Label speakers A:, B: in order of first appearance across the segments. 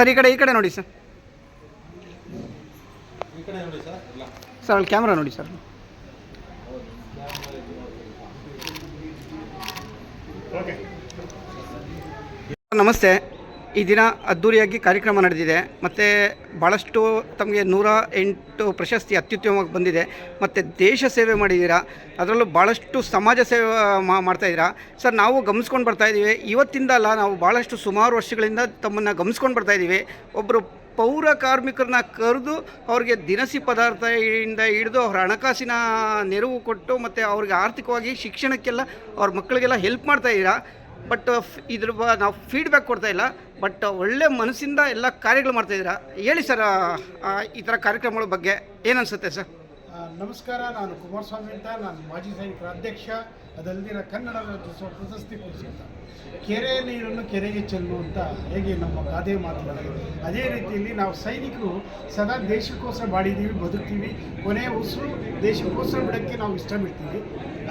A: Sir ಈ ಕಡೆ ಈ ಕಡೆ ನೋಡಿ ಸರ್.
B: ಸರ್
A: ಅಲ್ಲಿ ಕ್ಯಾಮ್ರಾ ನೋಡಿ ಸರ್. ನಮಸ್ತೆ. ಈ ದಿನ ಅದ್ದೂರಿಯಾಗಿ ಕಾರ್ಯಕ್ರಮ ನಡೆದಿದೆ. ಮತ್ತು ಭಾಳಷ್ಟು ತಮಗೆ ನೂರ ಎಂಟು ಪ್ರಶಸ್ತಿ ಅತ್ಯುತ್ತಮವಾಗಿ ಬಂದಿದೆ. ಮತ್ತು ದೇಶ ಸೇವೆ ಮಾಡಿದ್ದೀರಾ? ಅದರಲ್ಲೂ ಭಾಳಷ್ಟು ಸಮಾಜ ಸೇವೆ ಮಾಡ್ತಾಯಿದ್ದೀರಾ ಸರ್, ನಾವು ಗಮನಿಸ್ಕೊಂಡು ಬರ್ತಾಯಿದ್ದೀವಿ ಇವತ್ತಿಂದ ಅಲ್ಲ, ನಾವು ಭಾಳಷ್ಟು ಸುಮಾರು ವರ್ಷಗಳಿಂದ ತಮ್ಮನ್ನು ಗಮನಿಸ್ಕೊಂಡು ಬರ್ತಾಯಿದ್ದೀವಿ ಒಬ್ಬರು ಪೌರ ಕಾರ್ಮಿಕರನ್ನ ಕರೆದು ಅವ್ರಿಗೆ ದಿನಸಿ ಪದಾರ್ಥದಿಂದ ಹಿಡಿದು ಅವ್ರ ಹಣಕಾಸಿನ ನೆರವು ಕೊಟ್ಟು ಮತ್ತು ಅವ್ರಿಗೆ ಆರ್ಥಿಕವಾಗಿ ಶಿಕ್ಷಣಕ್ಕೆಲ್ಲ ಅವ್ರ ಮಕ್ಕಳಿಗೆಲ್ಲ ಹೆಲ್ಪ್ ಮಾಡ್ತಾ ಇದ್ದೀರಾ? ಬಟ್ ಇದ್ರ ನಾವು ಫೀಡ್ಬ್ಯಾಕ್ ಕೊಡ್ತಾ ಇಲ್ಲ. ಬಟ್ ಒಳ್ಳೆ ಮನಸ್ಸಿಂದ ಎಲ್ಲ ಕಾರ್ಯಗಳು ಮಾಡ್ತಾ ಇದ್ದೀರಾ? ಹೇಳಿ ಸರ್ ಈ ಥರ ಕಾರ್ಯಕ್ರಮಗಳ ಬಗ್ಗೆ. ಏನನ್ಸುತ್ತೆ ಸರ್?
C: ನಮಸ್ಕಾರ, ನಾನು ಕುಮಾರಸ್ವಾಮಿ ಅಂತ. ನಾನು ಮಾಜಿ ಸೈನಿಕರ ಅಧ್ಯಕ್ಷ. ಅದಲ್ಲದಿನ ಕನ್ನಡ ರಾಜ್ಯೋತ್ಸವ ಪ್ರಶಸ್ತಿ ಅಂತ ಕೆರೆ ನೀರನ್ನು ಕೆರೆಗೆ ಚೆಲ್ಲು ಅಂತ ಹೇಗೆ ನಮ್ಮ ಗಾದೆ ಮಾತುಗಳಿದೆ ಅದೇ ರೀತಿಯಲ್ಲಿ ನಾವು ಸೈನಿಕರು ಸದಾ ದೇಶಕ್ಕೋಸ್ಕರ ಮಾಡಿದ್ದೀವಿ ಬದುಕ್ತೀವಿ. ಕೊನೆಯ ಉಸಿರು ದೇಶಕ್ಕೋಸ್ಕರ ಬಿಡೋಕ್ಕೆ ನಾವು ಇಷ್ಟ ಬಿಡ್ತೀವಿ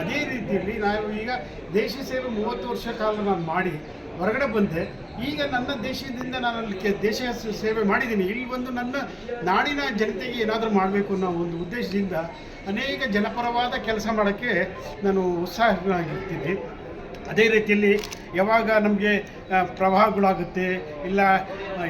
C: ಅದೇ ರೀತಿಯಲ್ಲಿ ನಾವು ಈಗ ದೇಶ ಸೇವೆ ಮೂವತ್ತು ವರ್ಷ ಕಾಲ ನಾನು ಮಾಡಿ ಹೊರಗಡೆ ಬಂದೆ. ಈಗ ನನ್ನ ದೇಶದಿಂದ ನಾನು ಅಲ್ಲಿ ದೇಶ ಸೇವೆ ಮಾಡಿದ್ದೀನಿ. ಇಲ್ಲಿ ಬಂದು ನನ್ನ ನಾಡಿನ ಜನತೆಗೆ ಏನಾದರೂ ಮಾಡಬೇಕು ಅನ್ನೋ ಒಂದು ಉದ್ದೇಶದಿಂದ ಅನೇಕ ಜನಪರವಾದ ಕೆಲಸ ಮಾಡೋಕ್ಕೆ ನಾನು ಉತ್ಸಾಹವಾಗಿರ್ತೀನಿ ಅದೇ ರೀತಿಯಲ್ಲಿ ಯಾವಾಗ ನಮಗೆ ಪ್ರವಾಹಗಳಾಗುತ್ತೆ, ಇಲ್ಲ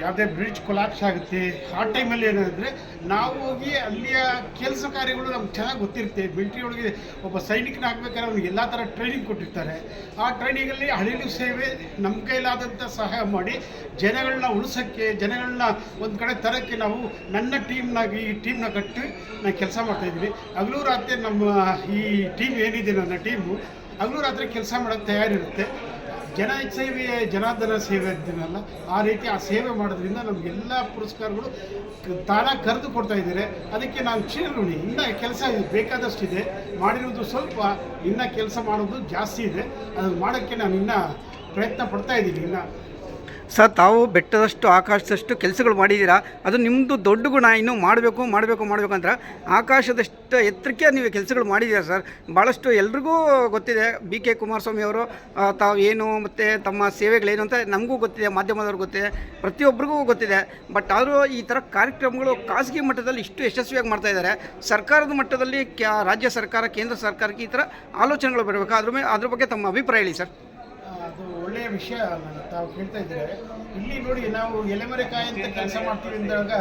C: ಯಾವುದೇ ಬ್ರಿಡ್ಜ್ ಕೊಲಾಪ್ಸ್ ಆಗುತ್ತೆ, ಆ ಟೈಮಲ್ಲಿ ಏನಂದರೆ ನಾವು ಹೋಗಿ ಅಲ್ಲಿಯ ಕೆಲಸ ಕಾರ್ಯಗಳು ನಮ್ಗೆ ಚೆನ್ನಾಗಿ ಗೊತ್ತಿರುತ್ತೆ. ಮಿಲ್ಟ್ರಿ ಒಳಗೆ ಒಬ್ಬ ಸೈನಿಕನಾಗಬೇಕಾದ್ರೆ ಅವ್ನಿಗೆ ಎಲ್ಲ ಥರ ಟ್ರೈನಿಂಗ್ ಕೊಟ್ಟಿರ್ತಾರೆ. ಆ ಟ್ರೈನಿಂಗಲ್ಲಿ ಹಳಿಲು ಸೇವೆ ನಮ್ಮ ಕೈಲಾದಂಥ ಸಹಾಯ ಮಾಡಿ ಜನಗಳನ್ನ ಉಳಿಸೋಕ್ಕೆ, ಜನಗಳನ್ನ ಒಂದು ಕಡೆ ತರೋಕ್ಕೆ ನಾವು ನನ್ನ ಟೀಮ್ನಾಗಿ ಈ ಟೀಮ್ನ ಕಟ್ಟಿ ನಾನು ಕೆಲಸ ಮಾಡ್ತಾಯಿದ್ದೀನಿ ಹಗಲು ರಾತ್ರಿ ನಮ್ಮ ಈ ಟೀಮ್ ಏನಿದೆ, ನನ್ನ ಟೀಮು ಹಗಲು ರಾತ್ರಿ ಕೆಲಸ ಮಾಡೋಕ್ಕೆ ತಯಾರಿರುತ್ತೆ. ಜನ ಸೇವೆ, ಜನಾರ್ದನ ಸೇವೆ ಅಂತೀನಲ್ಲ ಆ ರೀತಿ ಆ ಸೇವೆ ಮಾಡೋದ್ರಿಂದ ನಮಗೆಲ್ಲ ಪುರಸ್ಕಾರಗಳು ತಾಣ ಕರೆದು ಕೊಡ್ತಾ ಇದ್ದಾರೆ. ಅದಕ್ಕೆ ನಾನು ಚಿರಋಣಿ ಇನ್ನೂ ಕೆಲಸ ಬೇಕಾದಷ್ಟಿದೆ. ಮಾಡಿರೋದು ಸ್ವಲ್ಪ, ಇನ್ನೂ ಕೆಲಸ ಮಾಡೋದು ಜಾಸ್ತಿ ಇದೆ. ಅದನ್ನು ಮಾಡೋಕ್ಕೆ ನಾನು ಇನ್ನೂ ಪ್ರಯತ್ನ ಪಡ್ತಾ ಇದ್ದೀನಿ. ಇನ್ನು
A: ಸರ್, ತಾವು ಬೆಟ್ಟದಷ್ಟು, ಆಕಾಶದಷ್ಟು ಕೆಲಸಗಳು ಮಾಡಿದ್ದೀರಾ? ಅದು ನಿಮ್ಮದು ದೊಡ್ಡ ಗುಣ, ಇನ್ನೂ ಮಾಡಬೇಕು ಮಾಡಬೇಕು ಮಾಡಬೇಕು ಅಂತ ಆಕಾಶದಷ್ಟು ಎತ್ತರಕ್ಕೆ ನೀವು ಕೆಲಸಗಳು ಮಾಡಿದ್ದೀರಾ ಸರ್? ಭಾಳಷ್ಟು ಎಲ್ರಿಗೂ ಗೊತ್ತಿದೆ, ಬಿ ಕೆ ಕುಮಾರಸ್ವಾಮಿ ಅವರು ತಾವು ಏನು ಮತ್ತು ತಮ್ಮ ಸೇವೆಗಳೇನು ಅಂತ ನಮಗೂ ಗೊತ್ತಿದೆ, ಮಾಧ್ಯಮದವ್ರಿಗೆ ಗೊತ್ತಿದೆ, ಪ್ರತಿಯೊಬ್ಬರಿಗೂ ಗೊತ್ತಿದೆ. ಬಟ್ ಆದರೂ ಈ ಥರ ಕಾರ್ಯಕ್ರಮಗಳು ಖಾಸಗಿ ಮಟ್ಟದಲ್ಲಿ ಇಷ್ಟು ಯಶಸ್ವಿಯಾಗಿ ಮಾಡ್ತಾ ಇದ್ದಾರೆ. ಸರ್ಕಾರದ ಮಟ್ಟದಲ್ಲಿ ಕ್ಯಾ, ರಾಜ್ಯ ಸರ್ಕಾರ, ಕೇಂದ್ರ ಸರ್ಕಾರಕ್ಕೆ ಈ ಥರ ಆಲೋಚನೆಗಳು ಬರಬೇಕು? ಅದ್ರ ಮೇಲೆ ಅದ್ರ ಬಗ್ಗೆ ತಮ್ಮ ಅಭಿಪ್ರಾಯ ಹೇಳಿ ಸರ್.
C: ಅದು ಒಳ್ಳೆಯ ವಿಷಯ ತಾವು ಕೇಳ್ತಾ ಇದ್ದೇವೆ ಇಲ್ಲಿ ನೋಡಿ ನಾವು ಎಲೆಮರೆಕಾಯಿ ಅಂತ ಕೆಲಸ ಮಾಡ್ತೀವಿ ಅಂದಾಗ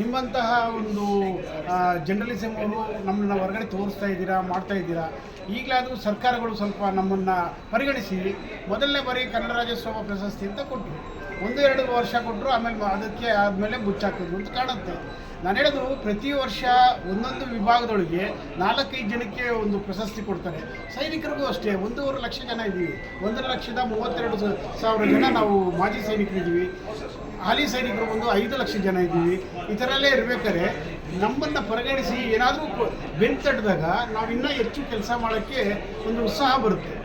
C: ನಿಮ್ಮಂತಹ ಒಂದು ಜರ್ನಲಿಸಮ್ ಅವರು ನಮ್ಮನ್ನ ಹೊರಗಡೆ ತೋರಿಸ್ತಾ ಇದ್ದೀರಾ, ಮಾಡ್ತಾ ಇದ್ದೀರಾ? ಈಗಲಾದರೂ ಸರ್ಕಾರಗಳು ಸ್ವಲ್ಪ ನಮ್ಮನ್ನು ಪರಿಗಣಿಸಿ, ಮೊದಲನೇ ಬಾರಿ ಕನ್ನಡ ರಾಜ್ಯೋತ್ಸವ ಪ್ರಶಸ್ತಿ ಅಂತ ಕೊಟ್ಟರು ಒಂದು, ಎರಡು ವರ್ಷ ಕೊಟ್ಟರು ಆಮೇಲೆ ಅದಕ್ಕೆ ಆದಮೇಲೆ ಮುಚ್ಚಾಕಿದ್ರು ಅಂತ ಕಾಣುತ್ತೆ. ನಾನು ಹೇಳೋದು ಪ್ರತಿ ವರ್ಷ ಒಂದೊಂದು ವಿಭಾಗದೊಳಗೆ ನಾಲ್ಕೈದು ಜನಕ್ಕೆ ಒಂದು ಪ್ರಶಸ್ತಿ ಕೊಡ್ತಾರೆ. ಸೈನಿಕರಿಗೂ ಅಷ್ಟೇ, ಒಂದೂವರೆ ಲಕ್ಷ ಜನ ಇದ್ದೀವಿ. ಒಂದರ ಲಕ್ಷದ ಮೂವತ್ತೆರಡು ಸಾವಿರ ಜನ ನಾವು ಮಾಜಿ ಸೈನಿಕರಿದ್ದೀವಿ. ಹಾಲಿ ಸೈನಿಕರು ಒಂದು ಐದು ಲಕ್ಷ ಜನ ಇದ್ದೀವಿ. ಈ ಥರಲ್ಲೇ ಇರಬೇಕಾದ್ರೆ ನಮ್ಮನ್ನು ಪರಿಗಣಿಸಿ ಏನಾದರೂ ಬೆನ್ ತಟ್ಟಿದಾಗ ನಾವು ಇನ್ನೂ ಹೆಚ್ಚು ಕೆಲಸ ಮಾಡೋಕ್ಕೆ ಒಂದು ಉತ್ಸಾಹ ಬರುತ್ತೆ.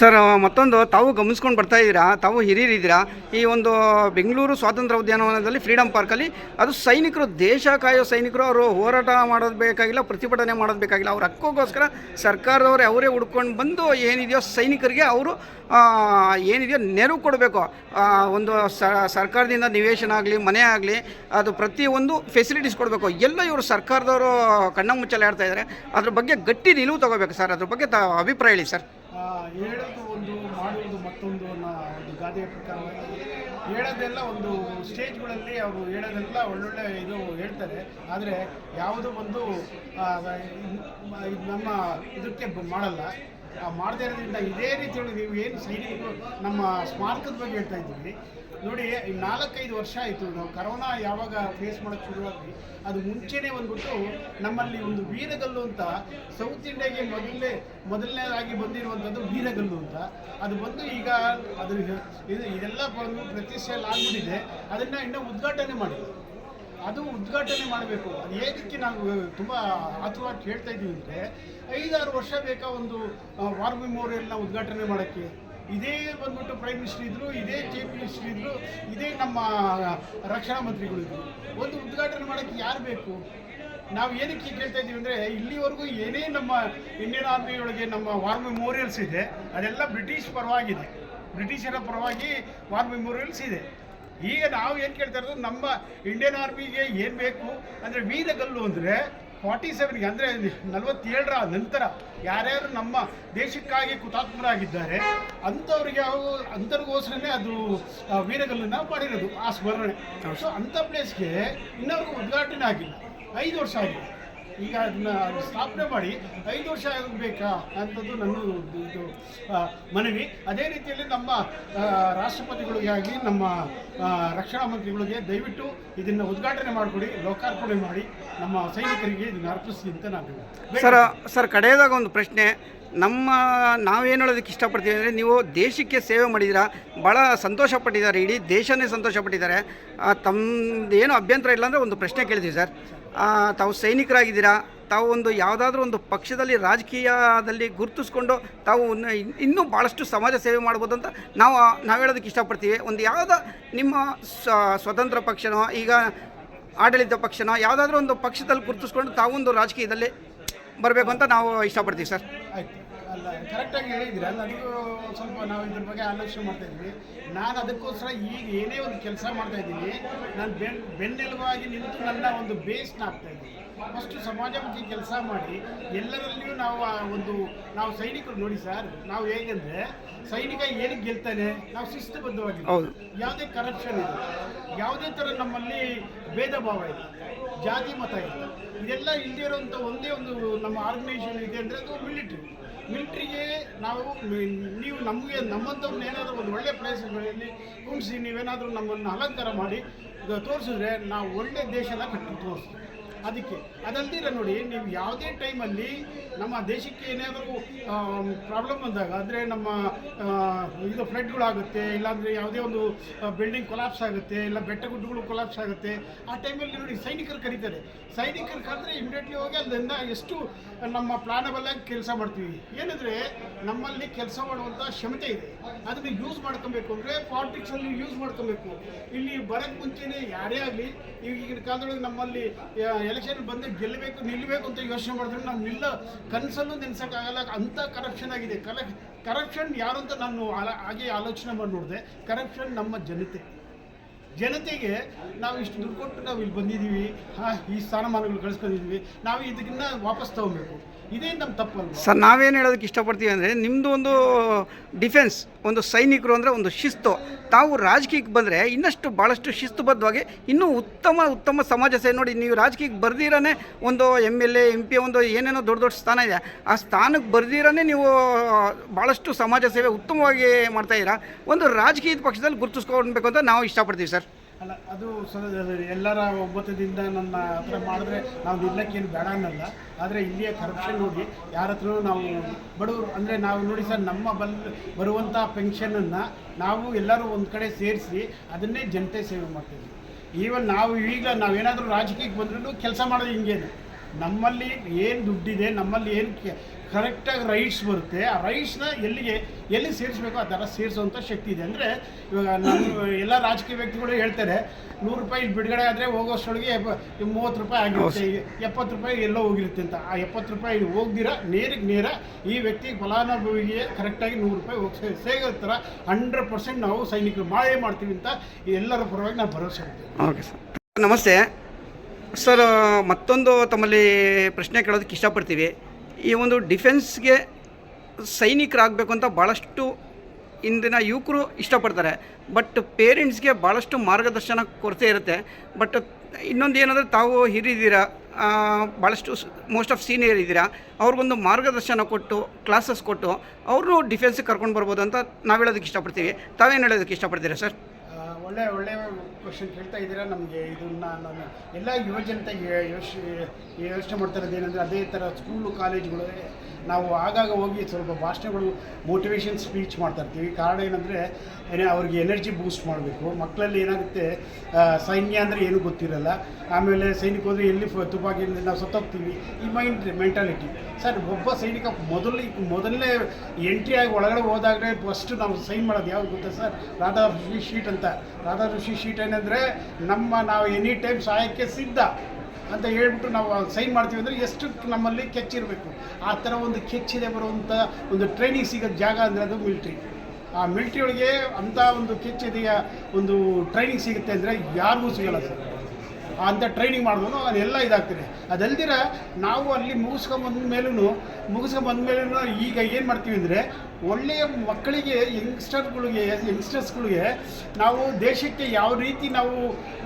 A: ಸರ್, ಮತ್ತೊಂದು, ತಾವು ಗಮನಿಸ್ಕೊಂಡು ಬರ್ತಾ ಇದ್ದೀರಾ? ತಾವು ಹಿರಿಯರಿದ್ದೀರಾ? ಈ ಒಂದು ಬೆಂಗಳೂರು ಸ್ವಾತಂತ್ರ್ಯ ಉದ್ಯಾನವನದಲ್ಲಿ ಫ್ರೀಡಮ್ ಪಾರ್ಕಲ್ಲಿ ಅದು ಸೈನಿಕರು, ದೇಶ ಕಾಯೋ ಸೈನಿಕರು, ಅವರು ಹೋರಾಟ ಮಾಡೋದು ಬೇಕಾಗಿಲ್ಲ, ಪ್ರತಿಭಟನೆ ಮಾಡೋದು ಬೇಕಾಗಿಲ್ಲ. ಅವ್ರ ಹಕ್ಕೋಗೋಸ್ಕರ ಸರ್ಕಾರದವರೇ ಅವರೇ ಹುಡ್ಕೊಂಡು ಬಂದು ಏನಿದೆಯೋ ಸೈನಿಕರಿಗೆ ಅವರು ಏನಿದೆಯೋ ನೆರವು ಕೊಡಬೇಕು. ಒಂದು ಸರ್ಕಾರದಿಂದ ನಿವೇಶನ ಆಗಲಿ, ಮನೆ ಆಗಲಿ, ಅದು ಪ್ರತಿಯೊಂದು ಫೆಸಿಲಿಟೀಸ್ ಕೊಡಬೇಕು. ಎಲ್ಲ ಇವರು ಸರ್ಕಾರದವರು ಕಣ್ಣ ಮುಚ್ಚಲೆ ಆಡ್ತಾ ಇದ್ದಾರೆ ಅದ್ರ ಬಗ್ಗೆ ಗಟ್ಟಿ ನಿಲುವು ತಗೋಬೇಕು ಸರ್. ಅದ್ರ ಬಗ್ಗೆ ತ ಅಭಿಪ್ರಾಯ ಹೇಳಿ ಸರ್.
C: ಹೇಳೋದು ಒಂದು, ಮಾಡುವುದು ಮತ್ತೊಂದು ಅನ್ನೋ ಒಂದು ಗಾದೆಯ ಪ್ರಕಾರವಾಗಿ ಹೇಳೋದೆಲ್ಲ ಒಂದು ಸ್ಟೇಜ್ಗಳಲ್ಲಿ ಅವರು ಹೇಳೋದೆಲ್ಲ ಒಳ್ಳೊಳ್ಳೆ ಇದು ಹೇಳ್ತಾರೆ. ಆದರೆ ಯಾವುದೋ ಒಂದು ನಮ್ಮ ಇದಕ್ಕೆ ಮಾಡಲ್ಲ. ಮಾಡದೇ ಇರೋದ್ರಿಂದ ಇದೇ ರೀತಿಯೊಳಗೆ ನೀವು ಏನು ಸೈನಿಕರು ನಮ್ಮ ಸ್ಮಾರಕದ ಬಗ್ಗೆ ಹೇಳ್ತಾ ಇದ್ದೀವಿ ನೋಡಿ ನಾಲ್ಕೈದು ವರ್ಷ ಆಯಿತು. ನಾವು ಕರೋನಾ ಯಾವಾಗ ಫೇಸ್ ಮಾಡೋಕ್ಕೆ ಶುರುವಾಗಿ, ಅದು ಮುಂಚೆನೇ ಬಂದ್ಬಿಟ್ಟು ನಮ್ಮಲ್ಲಿ ಒಂದು ವೀರಗಲ್ಲು ಅಂತ ಸೌತ್ ಇಂಡಿಯಾಗೆ ಮೊದಲನೇ ಮೊದಲನೇದಾಗಿ ಬಂದಿರುವಂಥದ್ದು ವೀರಗಲ್ಲು ಅಂತ. ಅದು ಬಂದು ಈಗ ಅದ್ರ ಇದು ಇದೆಲ್ಲ ಬಂದು ಪ್ರತಿಷ್ಠೆ ಆಗ್ಬಿಟ್ಟಿದೆ. ಅದನ್ನು ಇನ್ನೂ ಉದ್ಘಾಟನೆ ಮಾಡಿದೆ ಅದು ಉದ್ಘಾಟನೆ ಮಾಡಬೇಕು. ಅದು ಏನಕ್ಕೆ ನಾವು ತುಂಬ ಆತುರವಾಗಿ ಕೇಳ್ತಾ ಇದ್ದೀವಿ ಅಂದರೆ, ಐದಾರು ವರ್ಷ ಬೇಕಾ ಒಂದು ವಾರ್ ಮೆಮೋರಿಯಲ್ನ ಉದ್ಘಾಟನೆ ಮಾಡೋಕ್ಕೆ? ಇದೇ ಬಂದ್ಬಿಟ್ಟು ಪ್ರೈಮ್ ಮಿನಿಸ್ಟರ್ ಇದ್ರು, ಇದೇ ಚೀಫ್ ಮಿನಿಸ್ಟರ್ ಇದ್ರು, ಇದೇ ನಮ್ಮ ರಕ್ಷಣಾ ಮಂತ್ರಿಗಳಿದ್ರು ಒಂದು ಉದ್ಘಾಟನೆ ಮಾಡೋಕ್ಕೆ ಯಾರು ಬೇಕು? ನಾವು ಏನಕ್ಕೆ ಕೇಳ್ತಾ ಇದ್ದೀವಿ ಅಂದರೆ, ಇಲ್ಲಿವರೆಗೂ ಏನೇ ನಮ್ಮ ಇಂಡಿಯನ್ ಆರ್ಮಿಯೊಳಗೆ ನಮ್ಮ ವಾರ್ ಮೆಮೋರಿಯಲ್ಸ್ ಇದೆ, ಅದೆಲ್ಲ ಬ್ರಿಟಿಷ್ ಪರವಾಗಿದೆ. ಬ್ರಿಟಿಷರ ಪರವಾಗಿ ವಾರ್ ಮೆಮೋರಿಯಲ್ಸ್ ಇದೆ. ಈಗ ನಾವು ಏನು ಕೇಳ್ತಾ ಇರೋದು, ನಮ್ಮ ಇಂಡಿಯನ್ ಆರ್ಮಿಗೆ ಏನು ಬೇಕು? ಅಂದರೆ ವೀರಗಲ್ಲು ಅಂದರೆ ಫಾರ್ಟಿ ಸೆವೆನ್ಗೆ ಅಂದರೆ ನಲವತ್ತೇಳರ ನಂತರ ಯಾರ್ಯಾರು ನಮ್ಮ ದೇಶಕ್ಕಾಗಿ ಹುತಾತ್ಮರಾಗಿದ್ದಾರೆ, ಅಂಥವ್ರಿಗೆ ಅವು ಅಂಥವ್ರಿಗೋಸ್ಕರನೇ ಅದು ವೀರಗಲ್ಲನ್ನ ಮಾಡಿರೋದು, ಆ ಸ್ಮರಣೆ. ಸೊ ಅಂಥ ಪ್ಲೇಸ್ಗೆ ಇನ್ನವ್ರಿಗೂ ಉದ್ಘಾಟನೆ ಆಗಿಲ್ಲ. ಐದು ವರ್ಷ ಆಗಿದೆ. ಈಗ ಅದನ್ನ ಸ್ಥಾಪನೆ ಮಾಡಿ ಐದು ವರ್ಷ ಆಗಬೇಕಾ ಅಂಥದ್ದು ನನ್ನ ಇದು ಮನವಿ. ಅದೇ ರೀತಿಯಲ್ಲಿ ನಮ್ಮ ರಾಷ್ಟ್ರಪತಿಗಳಿಗಾಗಿ ನಮ್ಮ ರಕ್ಷಣಾ ಮಂತ್ರಿಗಳಿಗೆ ದಯವಿಟ್ಟು ಇದನ್ನು ಉದ್ಘಾಟನೆ ಮಾಡಿಕೊಡಿ, ಲೋಕಾರ್ಪಣೆ ಮಾಡಿ, ನಮ್ಮ ಸೈನಿಕರಿಗೆ ಇದನ್ನು ಅರ್ಪಿಸಿ ಅಂತ ನಾನು
A: ಸರ್ ಸರ್, ಕಡೆಯದಾಗ ಒಂದು ಪ್ರಶ್ನೆ. ನಮ್ಮ, ನಾವೇನು ಹೇಳೋದಕ್ಕೆ ಇಷ್ಟಪಡ್ತೀವಿ ಅಂದರೆ ನೀವು ದೇಶಕ್ಕೆ ಸೇವೆ ಮಾಡಿದ್ದೀರಾ ಭಾಳ ಸಂತೋಷ ಪಟ್ಟಿದ್ದಾರೆ ಇಡೀ ದೇಶನೇ ಸಂತೋಷ ಪಟ್ಟಿದ್ದಾರೆ ತಮ್ಮದು ಏನು ಅಭ್ಯಂತರ ಇಲ್ಲ ಅಂದರೆ ಒಂದು ಪ್ರಶ್ನೆ ಕೇಳ್ತೀವಿ ಸರ್. ತಾವು ಸೈನಿಕರಾಗಿದ್ದೀರಾ? ತಾವು ಒಂದು ಯಾವುದಾದ್ರೂ ಒಂದು ಪಕ್ಷದಲ್ಲಿ, ರಾಜಕೀಯದಲ್ಲಿ ಗುರುತಿಸ್ಕೊಂಡು ತಾವು ಇನ್ನೂ ಭಾಳಷ್ಟು ಸಮಾಜ ಸೇವೆ ಮಾಡ್ಬೋದು ಅಂತ ನಾವು ನಾವು ಹೇಳೋದಕ್ಕೆ ಇಷ್ಟಪಡ್ತೀವಿ. ಒಂದು ಯಾವುದ ನಿಮ್ಮ ಸ್ವತಂತ್ರ ಪಕ್ಷನೋ, ಈಗ ಆಡಳಿತ ಪಕ್ಷನೋ, ಯಾವುದಾದ್ರೂ ಒಂದು ಪಕ್ಷದಲ್ಲಿ ಗುರುತಿಸ್ಕೊಂಡು ತಾವೊಂದು ರಾಜಕೀಯದಲ್ಲಿ ಬರಬೇಕು ಅಂತ ನಾವು ಇಷ್ಟಪಡ್ತೀವಿ ಸರ್.
C: ಆಯ್ತು. ಅಲ್ಲ ಕರೆಕ್ಟಾಗಿ ಹೇಳಿದಿರ ಅಲ್ಲ ಅದಕ್ಕೂ ಸ್ವಲ್ಪ ನಾವು ಇದ್ರ ಬಗ್ಗೆ ಆಲೋಚನೆ ಮಾಡ್ತಾ ಇದ್ವಿ ನಾನು ಅದಕ್ಕೋಸ್ಕರ ಈಗ ಏನೇ ಒಂದು ಕೆಲಸ ಮಾಡ್ತಾ ಇದ್ದೀನಿ ನಾನು ಬೆನ್ ಬೆನ್ನೆಲುಬಾಗಿ ನಿಂತು ನನ್ನ ಒಂದು ಬೇಸ್ನ ಆಗ್ತಾ ಇದ್ದೀನಿ. ಫಸ್ಟು ಸಮಾಜಮುಖಿ ಕೆಲಸ ಮಾಡಿ ಎಲ್ಲರಲ್ಲಿಯೂ ನಾವು ಆ ಒಂದು ನಾವು ಸೈನಿಕರು ನೋಡಿ ಸರ್ ನಾವು ಹೇಗೆಂದ್ರೆ ಸೈನಿಕ ಏನಕ್ಕೆ ಗೆಲ್ತಾನೆ ನಾವು ಶಿಸ್ತುಬದ್ಧವಾಗಿ. ಯಾವುದೇ ಕರಪ್ಷನ್ ಇದೆ ಯಾವುದೇ ಥರ ನಮ್ಮಲ್ಲಿ ಭೇದ ಭಾವ ಇದೆ ಜಾತಿ ಮತ ಇದೆ ಇದೆಲ್ಲ ಇಲ್ಲದೇ ಇರುವಂಥ ಒಂದೇ ಒಂದು ನಮ್ಮ ಆರ್ಗನೈಸೇಷನ್ ಇದೆ ಅಂದರೆ ಅದು ಮಿಲಿಟ್ರಿ ಮಿಲಿಟ್ರಿಗೆ ನಾವು ನೀವು ನಮಗೆ ನಮ್ಮಂಥವ್ರನ್ನ ಏನಾದರೂ ಒಂದು ಒಳ್ಳೆ ಪ್ಲೇಸ್ಗಳಲ್ಲಿ ಕುಣಿಸಿ ನೀವೇನಾದರೂ ನಮ್ಮನ್ನು ಅಲಂಕಾರ ಮಾಡಿ ತೋರಿಸಿದ್ರೆ ನಾವು ಒಳ್ಳೆ ದೇಶನ ಕಟ್ಟಿ ತೋರಿಸ್ತೀವಿ. ಅದಕ್ಕೆ. ಅದಲ್ದಿರ ನೋಡಿ, ನೀವು ಯಾವುದೇ ಟೈಮಲ್ಲಿ ನಮ್ಮ ದೇಶಕ್ಕೆ ಏನಾದರೂ ಪ್ರಾಬ್ಲಮ್ ಬಂದಾಗ ಅಂದರೆ ನಮ್ಮ ಇದು ಫ್ಲಡ್ಗಳಾಗುತ್ತೆ ಇಲ್ಲಾಂದರೆ ಯಾವುದೇ ಒಂದು ಬಿಲ್ಡಿಂಗ್ ಕೊಲಾಪ್ಸ್ ಆಗುತ್ತೆ, ಇಲ್ಲ ಬೆಟ್ಟ ಗುಡ್ಡಗಳು ಕೊಲಾಪ್ಸ್ ಆಗುತ್ತೆ, ಆ ಟೈಮಲ್ಲಿ ನೋಡಿ ಸೈನಿಕರು ಕರೀತಾರೆ. ಸೈನಿಕರು ಕರೆದ್ರೆ ಇಮಿಡಿಯೇಟ್ಲಿ ಹೋಗಿ ಅಲ್ಲಿಂದ ಎಷ್ಟು ನಮ್ಮ ಪ್ಲಾನಬಲ್ ಆಗಿ ಕೆಲಸ ಮಾಡ್ತೀವಿ. ಏನಂದರೆ, ನಮ್ಮಲ್ಲಿ ಕೆಲಸ ಮಾಡುವಂಥ ಕ್ಷಮತೆ ಇದೆ. ಅದನ್ನು ಯೂಸ್ ಮಾಡ್ಕೊಬೇಕು ಅಂದರೆ ಪಾಲಿಟಿಕ್ಸಲ್ಲಿ ಯೂಸ್ ಮಾಡ್ಕೊಬೇಕು. ಇಲ್ಲಿ ಬರೋಕ್ಕೆ ಮುಂಚೆನೇ ಯಾರೇ ಆಗಲಿ, ಈಗಿನ ಕಾಲದೊಳಗೆ ನಮ್ಮಲ್ಲಿ ಎಲೆಕ್ಷನ್ ಬಂದು ಗೆಲ್ಲಬೇಕು, ನಿಲ್ಲಬೇಕು ಅಂತ ಯೋಚನೆ ಮಾಡಿದ್ರೆ ನಾವು ನಿಲ್ಲ, ಕನಸಲ್ಲೂ ನಿಲ್ಸೋಕ್ಕಾಗಲ್ಲ ಅಂಥ ಕರಪ್ಷನ್ ಆಗಿದೆ. ಕಲ ಕರಪ್ಷನ್ ಯಾರು ಅಂತ ನಾನು ಹಾಗೆ ಆಲೋಚನೆ ಮಾಡಿ ನೋಡಿದೆ. ಕರಪ್ಷನ್ ನಮ್ಮ ಜನತೆ. ಜನತೆಗೆ ನಾವು ಇಷ್ಟು ದುಡ್ಡು ಕೊಟ್ಟು ನಾವು ಇಲ್ಲಿ ಬಂದಿದ್ದೀವಿ ಈ ಸ್ಥಾನಮಾನಗಳು ಗಳಿಸ್ಕೊಂಡಿದ್ದೀವಿ ನಾವು ಇದನ್ನ ವಾಪಸ್ ತಗೊಬೇಕು. ಇದೇ
A: ಸರ್, ನಾವೇನು ಹೇಳೋದಕ್ಕೆ ಇಷ್ಟಪಡ್ತೀವಿ ಅಂದರೆ ನಿಮ್ಮದು ಒಂದು ಡಿಫೆನ್ಸ್, ಒಂದು ಸೈನಿಕರು ಅಂದರೆ ಒಂದು ಶಿಸ್ತು. ತಾವು ರಾಜಕೀಯಕ್ಕೆ ಬಂದರೆ ಇನ್ನಷ್ಟು ಭಾಳಷ್ಟು ಶಿಸ್ತುಬದ್ಧವಾಗಿ ಇನ್ನೂ ಉತ್ತಮ ಉತ್ತಮ ಸಮಾಜ ಸೇವೆ ನೋಡಿ, ನೀವು ರಾಜಕೀಯಕ್ಕೆ ಬರ್ದಿರನೇ ಒಂದು M L A M P ಒಂದು ಏನೇನೋ ದೊಡ್ಡ ದೊಡ್ಡ ಸ್ಥಾನ ಇದೆ. ಆ ಸ್ಥಾನಕ್ಕೆ ಬರ್ದಿರನೇ ನೀವು ಭಾಳಷ್ಟು ಸಮಾಜ ಸೇವೆ ಉತ್ತಮವಾಗಿ ಮಾಡ್ತಾಯಿದ್ದೀರಾ ಒಂದು ರಾಜಕೀಯದ ಪಕ್ಷದಲ್ಲಿ ಗುರುತಿಸ್ಕೊಳ್ಬೇಕು ಅಂತ ನಾವು ಇಷ್ಟಪಡ್ತೀವಿ ಸರ್.
C: ಅಲ್ಲ, ಅದು ಎಲ್ಲರ ಒಬ್ಬತದಿಂದ ನನ್ನ ಹತ್ರ ಮಾಡಿದ್ರೆ ನಾವು ನಿಲ್ಲಕ್ಕೇನು ಬೇಡ ಅನ್ನಲ್ಲ. ಆದರೆ ಇಲ್ಲಿಯ ಕರಪ್ಷನ್ ನೋಡಿ ಯಾರ ಹತ್ರನೂ ನಾವು ಬಡವರು, ಅಂದರೆ ನಾವು ನೋಡಿ ಸರ್, ನಮ್ಮ ಬಲ್ ಬರುವಂಥ ಪೆನ್ಷನನ್ನು ನಾವು ಎಲ್ಲರೂ ಒಂದು ಕಡೆ ಸೇರಿಸಿ ಅದನ್ನೇ ಜನತೆ ಸೇವೆ ಮಾಡ್ತೀವಿ ಈವನ್ ನಾವು ಈಗ ನಾವೇನಾದರೂ ರಾಜಕೀಯಕ್ಕೆ ಬಂದ್ರೂ ಕೆಲಸ ಮಾಡೋದು ಹಿಂಗೇನು. ನಮ್ಮಲ್ಲಿ ಏನು ದುಡ್ಡಿದೆ, ನಮ್ಮಲ್ಲಿ ಏನು ಕರೆಕ್ಟಾಗಿ ರೈಟ್ಸ್ ಬರುತ್ತೆ. ಆ ರೈಟ್ಸ್ನ ಎಲ್ಲಿಗೆ ಎಲ್ಲಿ ಸೇರಿಸ್ಬೇಕು ಆ ಥರ ಸೇರಿಸುವಂಥ ಶಕ್ತಿ ಇದೆ. ಅಂದರೆ ಇವಾಗ ನಮ್ಮ ಎಲ್ಲ ರಾಜಕೀಯ ವ್ಯಕ್ತಿಗಳು ಹೇಳ್ತಾರೆ ನೂರು ರೂಪಾಯಿ ಬಿಡುಗಡೆ ಆದರೆ ಹೋಗೋಷ್ಟೊಳಗೆ ಮೂವತ್ತು ರೂಪಾಯಿ ಆಗಿರುತ್ತೆ. ಎಪ್ಪತ್ತು ರೂಪಾಯಿ ಎಲ್ಲೋ ಹೋಗಿರುತ್ತೆ ಅಂತ. ಆ ಎಪ್ಪತ್ತು ರೂಪಾಯಿ ಹೋಗ್ದಿರ ನೇರಿಗೆ ನೇರ ಈ ವ್ಯಕ್ತಿ ಫಲಾನುಭವಿಗೆ ಕರೆಕ್ಟಾಗಿ ನೂರು ರೂಪಾಯಿ ಹೋಗಿ ಸೇಗೋ ಥರ ಹಂಡ್ರೆಡ್ ಪರ್ಸೆಂಟ್ ನಾವು ಸೈನಿಕರು ಮಾಡೇ ಮಾಡ್ತೀವಿ ಅಂತ ಎಲ್ಲರ ಪರವಾಗಿ ನಾವು ಭರವಸೆ
A: ಓಕೆ ಸರ್. ನಮಸ್ತೆ. ಸರ್ ಮತ್ತೊಂದು ತಮ್ಮಲ್ಲಿ ಪ್ರಶ್ನೆ ಕೇಳೋದಕ್ಕೆ ಇಷ್ಟಪಡ್ತೀವಿ. ಈ ಒಂದು ಡಿಫೆನ್ಸ್ಗೆ ಸೈನಿಕರಾಗಬೇಕು ಅಂತ ಭಾಳಷ್ಟು ಇಂದಿನ ಯುವಕರು ಇಷ್ಟಪಡ್ತಾರೆ. ಬಟ್ ಪೇರೆಂಟ್ಸ್ಗೆ ಭಾಳಷ್ಟು ಮಾರ್ಗದರ್ಶನ ಕೊರತೆ ಇರುತ್ತೆ. ಬಟ್ ಇನ್ನೊಂದು ಏನಂದರೆ ತಾವು ಹಿರಿದಿರಾ ಭಾಳಷ್ಟು ಮೋಸ್ಟ್ ಆಫ್ ಸೀನಿಯರ್ ಇದ್ದೀರಾ, ಅವ್ರಿಗೊಂದು ಮಾರ್ಗದರ್ಶನ ಕೊಟ್ಟು, ಕ್ಲಾಸಸ್ ಕೊಟ್ಟು ಅವರು ಡಿಫೆನ್ಸಿಗೆ ಕರ್ಕೊಂಡು ಬರ್ಬೋದು ಅಂತ ನಾವು ಹೇಳೋದಕ್ಕೆ ಇಷ್ಟಪಡ್ತೀವಿ. ತಾವೇನು ಹೇಳೋದಕ್ಕೆ ಇಷ್ಟಪಡ್ತೀರಾ ಸರ್?
C: ಒಳ್ಳೆ ಒಳ್ಳೆ ಕ್ವಶನ್ ಕೇಳ್ತಾ ಇದ್ದೀರಾ? ನಮಗೆ ಇದನ್ನ ನಾನು ಎಲ್ಲ ಯುವಜನತೆ ಯೋಚನೆ ಯೋಚನೆ ಮಾಡ್ತಾ ಇರೋದು ಏನಂದರೆ ಅದೇ ಥರ ಸ್ಕೂಲು ಕಾಲೇಜುಗಳು ನಾವು ಆಗಾಗ ಹೋಗಿ ಸ್ವಲ್ಪ ಭಾಷಣಗಳು ಮೋಟಿವೇಶನ್ ಸ್ಪೀಚ್ ಮಾಡ್ತಾ ಇರ್ತೀವಿ. ಕಾರಣ ಏನಂದರೆ, ಏನೇ ಅವ್ರಿಗೆ ಎನರ್ಜಿ ಬೂಸ್ಟ್ ಮಾಡಬೇಕು. ಮಕ್ಕಳಲ್ಲಿ ಏನಾಗುತ್ತೆ ಸೈನ್ಯ ಅಂದರೆ ಏನೂ ಗೊತ್ತಿರಲ್ಲ. ಆಮೇಲೆ ಸೈನಿಕ ಹೋದರೆ ಎಲ್ಲಿ ತುಪಾಕಿಯಿಂದ ನಾವು ಸತ್ತೋಗ್ತೀವಿ. ಈ ಮೈಂಡ್ ಮೆಂಟಾಲಿಟಿ ಸರ್, ಒಬ್ಬ ಸೈನಿಕ ಮೊದಲು, ಮೊದಲನೇ ಎಂಟ್ರಿ ಆಗಿ ಒಳಗಡೆ ಹೋದಾಗಲೇ ಫಸ್ಟ್ ನಾವು ಸೈನ್ ಮಾಡೋದು ಯಾವ್ದು ಗೊತ್ತಾ ಸರ್? ರಾಧಾ ಋಷಿ ಶೀಟ್ ಅಂತ. ರಾಧಾ ಋಷಿ ಶೀಟ್ ಏನಂದರೆ ನಮ್ಮ ನಾವು ಎನಿ ಟೈಮ್ ಸಹಾಯಕ್ಕೆ ಸಿದ್ಧ ಅಂತ ಹೇಳ್ಬಿಟ್ಟು ನಾವು ಸೈನ್ ಮಾಡ್ತೀವಿ ಅಂದರೆ ಎಷ್ಟು ನಮ್ಮಲ್ಲಿ ಕೆಚ್ಚಿರಬೇಕು ಆ ಥರ ಒಂದು ಕೆಚ್ಚಿದೆ ಬರುವಂಥ ಒಂದು ಟ್ರೈನಿಂಗ್ ಸಿಗೋ ಜಾಗ ಅಂದರೆ ಅದು ಮಿಲ್ಟ್ರಿ ಆ ಮಿಲ್ಟ್ರಿ ಒಳಗೆ ಅಂಥ ಒಂದು ಕೆಚ್ಚಿದೆಯ ಒಂದು ಟ್ರೈನಿಂಗ್ ಸಿಗುತ್ತೆ ಅಂದರೆ ಯಾರಿಗೂ ಸಿಗಲ್ಲ ಸರ್. ಅಂಥ ಟ್ರೈನಿಂಗ್ ಮಾಡ್ಬೋದು ಅದೆಲ್ಲ ಇದಾಗ್ತದೆ. ಅದಲ್ದಿರ ನಾವು ಅಲ್ಲಿ ಮುಗಿಸ್ಕೊಂಬಂದ ಮೇಲೂ ಮುಗಿಸ್ಕೊಂಬಂದ ಮೇಲೂ ಈಗ ಏನು ಮಾಡ್ತೀವಿ ಅಂದರೆ, ಒಳ್ಳೆಯ ಮಕ್ಕಳಿಗೆ ಯಂಗ್ಸ್ಟರ್ಗಳಿಗೆ ಯಂಗ್ಸ್ಟರ್ಸ್ಗಳಿಗೆ ನಾವು ದೇಶಕ್ಕೆ ಯಾವ ರೀತಿ ನಾವು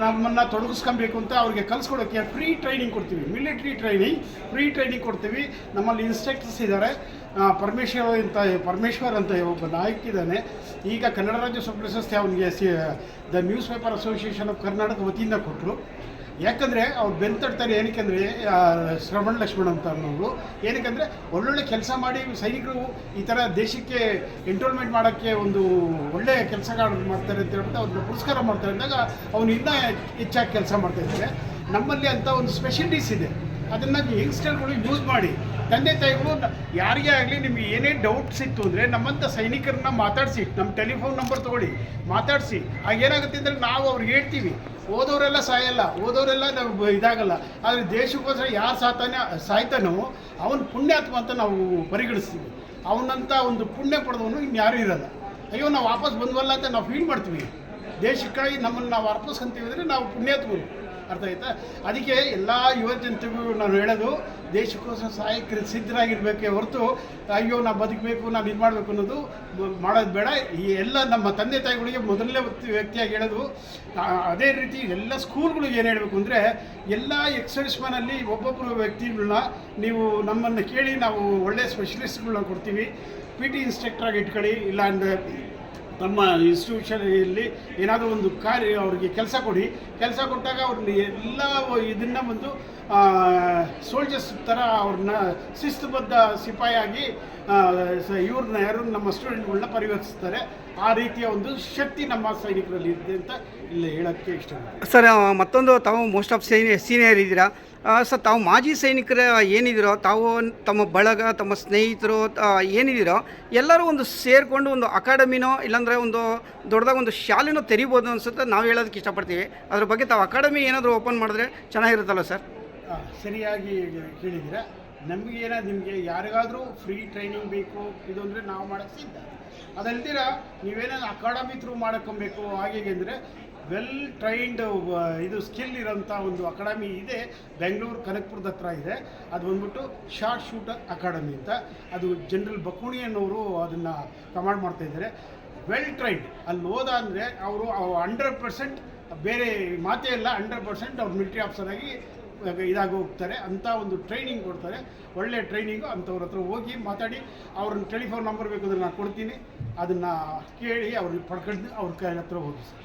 C: ನಮ್ಮನ್ನು ತೊಡಗಿಸ್ಕೊಬೇಕು ಅಂತ ಅವ್ರಿಗೆ ಕಲಿಸ್ಕೊಡೋಕ್ಕೆ ಫ್ರೀ ಟ್ರೈನಿಂಗ್ ಕೊಡ್ತೀವಿ. ಮಿಲಿಟ್ರಿ ಟ್ರೈನಿಂಗ್ ಫ್ರೀ ಟ್ರೈನಿಂಗ್ ಕೊಡ್ತೀವಿ. ನಮ್ಮಲ್ಲಿ ಇನ್ಸ್ಟ್ರಕ್ಟರ್ಸ್ ಇದ್ದಾರೆ ಪರಮೇಶ್ವರ ಅಂತ, ಪರಮೇಶ್ವರ್ ಅಂತ ಒಬ್ಬ ನಾಯಕ ಇದ್ದಾನೆ. ಈಗ ಕನ್ನಡ ರಾಜ್ಯೋತ್ಸವ ಪ್ರಶಸ್ತಿ ಅವನಿಗೆ C, the news paper association of Karnataka ವತಿಯಿಂದ ಕೊಟ್ಟರು ಯಾಕಂದರೆ ಅವ್ರು ಬೆಂತಾಡ್ತಾರೆ ಏನಕ್ಕೆ ಅಂದರೆ ಶ್ರವಣ ಲಕ್ಷ್ಮಣ್ ಅಂತ ಅನ್ನೋರು. ಏನಕ್ಕೆಂದರೆ ಒಳ್ಳೊಳ್ಳೆ ಕೆಲಸ ಮಾಡಿ ಸೈನಿಕರು ಈ ಥರ ದೇಶಕ್ಕೆ ಎಂಟೋಲ್ಮೆಂಟ್ ಮಾಡೋಕ್ಕೆ ಒಂದು ಒಳ್ಳೆಯ ಕೆಲಸಗಳು ಮಾಡ್ತಾರೆ ಅಂತ ಹೇಳ್ಬಿಟ್ಟು ಅವ್ರನ್ನ ಪುರಸ್ಕಾರ ಮಾಡ್ತಾರೆ ಅಂದಾಗ ಅವ್ನು ಇನ್ನೂ ಹೆಚ್ಚಾಗಿ ಕೆಲಸ ಮಾಡ್ತಾ ಇದ್ದಾರೆ. ನಮ್ಮಲ್ಲಿ ಅಂಥ ಒಂದು ಸ್ಪೆಷಲಿಟೀಸ್ ಇದೆ. ಅದನ್ನು ಯಂಗ್ಸ್ಟರ್ಗಳು ಯೂಸ್ ಮಾಡಿ, ತಂದೆ ತಾಯಿಗಳು ಯಾರಿಗೆ ಆಗಲಿ ನಿಮಗೆ ಏನೇ ಡೌಟ್ಸ್ ಇತ್ತು ಅಂದರೆ ನಮ್ಮಂಥ ಸೈನಿಕರನ್ನ ಮಾತಾಡಿಸಿ ನಮ್ಮ ಟೆಲಿಫೋನ್ ನಂಬರ್ ತೊಗೊಳ್ಳಿ, ಮಾತಾಡಿಸಿ. ಆಗ ಏನಾಗುತ್ತೆ ಅಂದರೆ ನಾವು ಅವ್ರಿಗೆ ಹೇಳ್ತೀವಿ, ಓದೋರೆಲ್ಲ ಸಾಯಲ್ಲ, ಓದೋರೆಲ್ಲ ನಾವು ಇದಾಗಲ್ಲ. ಆದರೆ ದೇಶಕ್ಕೋಸ್ಕರ ಯಾರು ಸಾತಾನೆ, ಸಾಯ್ತಾನೋ ಅವನ ಪುಣ್ಯಾತ್ಮ ಅಂತ ನಾವು ಪರಿಗಣಿಸ್ತೀವಿ. ಅವನಂಥ ಒಂದು ಪುಣ್ಯ ಪಡೆದವನು ಇನ್ಯಾರೂ ಇರಲ್ಲ. ಅಯ್ಯೋ, ನಾವು ವಾಪಸ್ ಬಂದ್ವಲ್ಲ ಅಂತ ನಾವು ಫೀಲ್ ಮಾಡ್ತೀವಿ. ದೇಶಕ್ಕಾಗಿ ನಮ್ಮನ್ನು ನಾವು ಅರ್ಪಿಸ್ಕೊಂತೀವಿ ಅಂದರೆ ನಾವು ಪುಣ್ಯಾತ್ಮರು. ಅರ್ಥ ಆಯ್ತಾ? ಅದಕ್ಕೆ ಎಲ್ಲ ಯುವ ಜನತೆಗೂ ನಾನು ಹೇಳೋದು, ದೇಶಕ್ಕೋಸ್ಕರ ಸಹಾಯಕರು ಸಿದ್ಧರಾಗಿರ್ಬೇಕೇ ಹೊರತು, ಅಯ್ಯೋ ನಾವು ಬದುಕಬೇಕು ನಾವು ಇದು ಮಾಡಬೇಕು ಅನ್ನೋದು ಮಾಡೋದು ಬೇಡ. ಈ ಎಲ್ಲ ನಮ್ಮ ತಂದೆ ತಾಯಿಗಳಿಗೆ ಮೊದಲನೇ ವ್ಯಕ್ತಿ, ವ್ಯಕ್ತಿಯಾಗಿ ಹೇಳೋದು ಅದೇ ರೀತಿ ಎಲ್ಲ ಸ್ಕೂಲ್ಗಳಿಗೆ ಏನು ಹೇಳಬೇಕು ಅಂದರೆ, ಎಲ್ಲ ಎಕ್ಸರ್ಸ್ಮನಲ್ಲಿ ಒಬ್ಬೊಬ್ಬರು ವ್ಯಕ್ತಿಗಳನ್ನ ನೀವು ನಮ್ಮನ್ನು ಕೇಳಿ ನಾವು ಒಳ್ಳೆಯ ಸ್ಪೆಷಲಿಸ್ಟ್ಗಳನ್ನ ಕೊಡ್ತೀವಿ. ಪಿ ಟಿ ಇನ್ಸ್ಟ್ರಕ್ಟ್ರಾಗಿ ಇಟ್ಕೊಳ್ಳಿ, ಇಲ್ಲಾಂದರೆ ನಮ್ಮ ಇನ್ಸ್ಟಿಟ್ಯೂಷನಲ್ಲಿ ಏನಾದರೂ ಒಂದು ಕಾರ್ಯ ಅವ್ರಿಗೆ ಕೆಲಸ ಕೊಡಿ. ಕೆಲಸ ಕೊಟ್ಟಾಗ ಅವ್ರನ್ನ ಎಲ್ಲ ಇದನ್ನು ಒಂದು ಸೋಲ್ಜರ್ಸ್ ಥರ ಅವ್ರನ್ನ ಶಿಸ್ತುಬದ್ಧ ಸಿಪಾಯಿಯಾಗಿ ಇವ್ರನ್ನ ಯಾರು ನಮ್ಮ ಸ್ಟೂಡೆಂಟ್ಗಳನ್ನ ಪರಿವರ್ತಿಸ್ತಾರೆ. ಆ ರೀತಿಯ ಒಂದು ಶಕ್ತಿ ನಮ್ಮ ಸೈನಿಕರಲ್ಲಿ ಇದೆ ಅಂತ ಇಲ್ಲಿ ಹೇಳೋಕ್ಕೆ ಇಷ್ಟ
A: ಸರ್ ಮತ್ತೊಂದು ತಾವು ಮೋಸ್ಟ್ ಆಫ್ ಸೀನಿಯರ್ ಸೀನಿಯರ್ ಇದ್ದೀರಾ? ಸರ್ ತಾವು ಮಾಜಿ ಸೈನಿಕರ ಏನಿದ್ದೀರೋ, ತಾವು ತಮ್ಮ ಬಳಗ, ತಮ್ಮ ಸ್ನೇಹಿತರು ಏನಿದ್ದೀರೋ, ಎಲ್ಲರೂ ಒಂದು ಸೇರಿಕೊಂಡು ಒಂದು ಅಕಾಡೆಮಿನೋ, ಇಲ್ಲಾಂದರೆ ಒಂದು ದೊಡ್ಡದಾಗ ಒಂದು ಶಾಲೆನೋ ತೆರಿಬೋದು ಅನ್ಸುತ್ತೆ. ನಾವು ಹೇಳೋದಕ್ಕೆ ಇಷ್ಟಪಡ್ತೀವಿ. ಅದ್ರ ಬಗ್ಗೆ ತಾವು ಅಕಾಡೆಮಿ ಏನಾದರೂ ಓಪನ್ ಮಾಡಿದ್ರೆ ಚೆನ್ನಾಗಿರುತ್ತಲ್ಲ ಸರ್?
C: ಸರಿಯಾಗಿ ಕೇಳಿದ್ದೀರ. ನಮಗೆ ಏನೋ ನಿಮಗೆ ಯಾರಿಗಾದರೂ ಫ್ರೀ ಟ್ರೈನಿಂಗ್ ಬೇಕು, ಇದು ಅಂದರೆ ನಾವು ಮಾಡೋಕ್ಕೆ ಸಿದ್ಧ. ಅದಲ್ದಿರ ನೀವೇನಾದ್ರು ಅಕಾಡೆಮಿ ಥ್ರೂ ಮಾಡ್ಕೊಬೇಕು ಹೀಗೆ ಅಂದರೆ ವೆಲ್ ಟ್ರೈನ್ಡ್ ಇದು ಸ್ಕಿಲ್ ಇರೋಂಥ ಒಂದು ಅಕಾಡೆಮಿ ಇದೆ. ಬೆಂಗಳೂರು ಕನಕಪುರದ ಹತ್ರ ಇದೆ. ಅದು ಬಂದ್ಬಿಟ್ಟು ಶಾರ್ಟ್ ಶೂಟ್ ಅಕಾಡೆಮಿ ಅಂತ. ಅದು ಜನರಲ್ ಬಕುಣಿ ಅನ್ನೋರು ಅದನ್ನು ಕಮಾಂಡ್ ಮಾಡ್ತಾ ಇದ್ದಾರೆ. ವೆಲ್ ಟ್ರೈನ್ಡ್ ಅಲ್ಲಿ ಹೋದ ಅಂದರೆ ಅವರು ಹಂಡ್ರೆಡ್ ಪರ್ಸೆಂಟ್ ಬೇರೆ ಮಾತೇ ಇಲ್ಲ ಹಂಡ್ರೆಡ್ ಪರ್ಸೆಂಟ್ ಅವ್ರು ಮಿಲಿಟ್ರಿ ಆಫೀಸರ್ ಆಗಿ ಇದಾಗಿ ಹೋಗ್ತಾರೆ. ಅಂತ ಒಂದು ಟ್ರೈನಿಂಗ್ ಕೊಡ್ತಾರೆ. ಒಳ್ಳೆ ಟ್ರೈನಿಂಗು ಅಂಥವ್ರ ಹತ್ರ ಹೋಗಿ ಮಾತಾಡಿ ಅವ್ರನ್ನ ಟೆಲಿಫೋನ್ ನಂಬರ್ ಬೇಕಾದ್ರೆ ನಾನು ಕೊಡ್ತೀನಿ. ಅದನ್ನು ಕೇಳಿ ಅವ್ರಿಗೆ ಪಡ್ಕೊಂಡು ಅವ್ರ ಕೈ ಹತ್ರ ಹೋಗಿ ಸರ್.